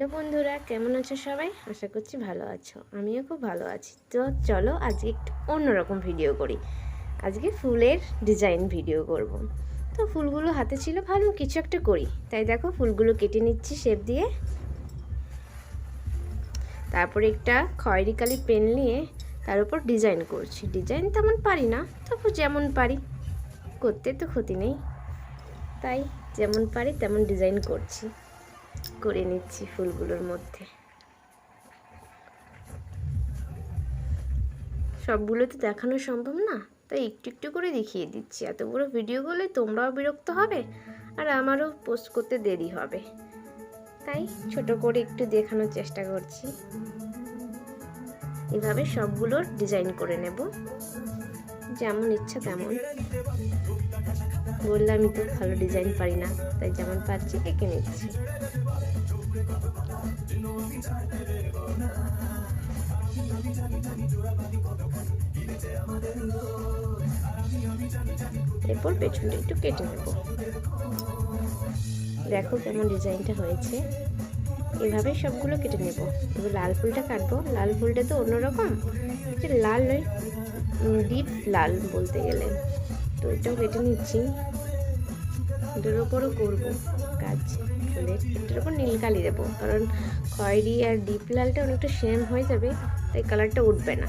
Hello বন্ধুরা, কেমন আছো সবাই? আশা করছি ভালো আছো। আমিও খুব ভালো আছি। তো চলো আজকে একটু অন্যরকম ভিডিও করি। আজকে ফুলের ডিজাইন ভিডিও করব। তো ফুলগুলো হাতে ছিল ভালো, কিছু একটা করি। তাই দেখো, ফুলগুলো কেটে নিচ্ছি শেপ দিয়ে। তারপরে একটা খয়েরি কালি পেন নিয়ে তার উপর ডিজাইন করছি। ডিজাইন তেমন পারি না, তবু যেমন পারি। করতে তো ক্ষতি নেই। তাই যেমন পারি, তেমন ডিজাইন করছি। করে নিচ্ছি ফুলগুলোর মধ্যে। সবগুলো তো দেখানো সম্ভব না, তাই একটু একটু করে দেখিয়ে দিচ্ছি। এত বড় ভিডিও করলে তোমরাও বিরক্ত হবে আর আমারও পোস্ট করতে দেরি হবে। তাই ছোট করে একটু দেখানোর চেষ্টা করছি। এভাবে সবগুলোর ডিজাইন করে নেব। যেমন ইচ্ছা তেমন। বললাম আমি তো ভালো ডিজাইন পারি না, তাই যেমন পারছি এঁকে নিচ্ছি। এরপর পেছনটা একটু কেটে নেব। দেখো কেমন ডিজাইনটা হয়েছে। এভাবে সবগুলো কেটে নেব। এবার লাল ফুলটা কাটবো। লাল ফুলটা তো অন্যরকম। লাল নয় ডিপ লাল বলতে গেলে। তো এটাও কেটে নিচ্ছি। এটার ওপরও করব কাজ। ফুলের এটার নীল কালি দেবো। কারণ খয়েরি আর ডিপ লালটা অনেকটা সেম হয়ে যাবে, তাই কালারটা উঠবে না।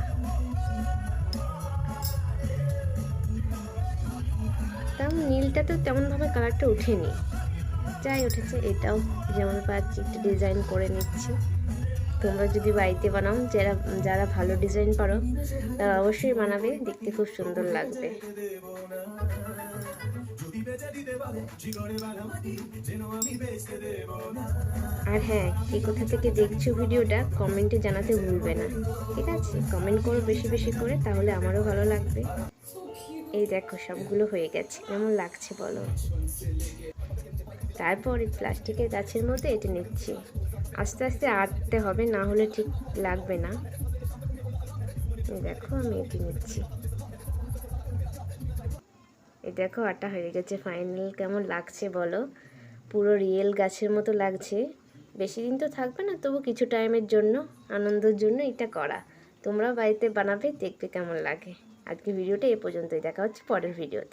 নীলটা তো তেমনভাবে কালারটা উঠেনি যাই উঠেছে, এটাও যেমন পাচ্ছি, একটু ডিজাইন করে নিচ্ছি। তোমরা যদি বাড়িতে বানাও, যারা যারা ভালো ডিজাইন পারো, তারা অবশ্যই বানাবে, দেখতে খুব সুন্দর লাগবে। আর হ্যাঁ কে কোথা থেকে দেখছ ভিডিওটা, কমেন্টে জানাতে ভুলবে না। ঠিক আছে? কমেন্ট করো বেশি বেশি করে, তাহলে আমারও ভালো লাগবে। এই দেখো, সবগুলো হয়ে গেছে। কেমন লাগছে বলো? তারপর এই প্লাস্টিকের গাছের মধ্যে এটে নিচ্ছি। আস্তে আস্তে আটতে হবে, না হলে ঠিক লাগবে না। দেখো, আমি এটি নিচ্ছি। এই দেখো আটা হয়ে গেছে ফাইনাল, কেমন লাগছে বলো? পুরো রিয়েল গাছের মতো লাগছে। বেশি দিন তো থাকবে না, তবু কিছু টাইমের জন্য, আনন্দের জন্য এটা করা। তোমরা বাড়িতে বানাবে, দেখবে কেমন লাগে। আজকে ভিডিওটা এ পর্যন্তই, দেখা হচ্ছে পরের ভিডিওতে।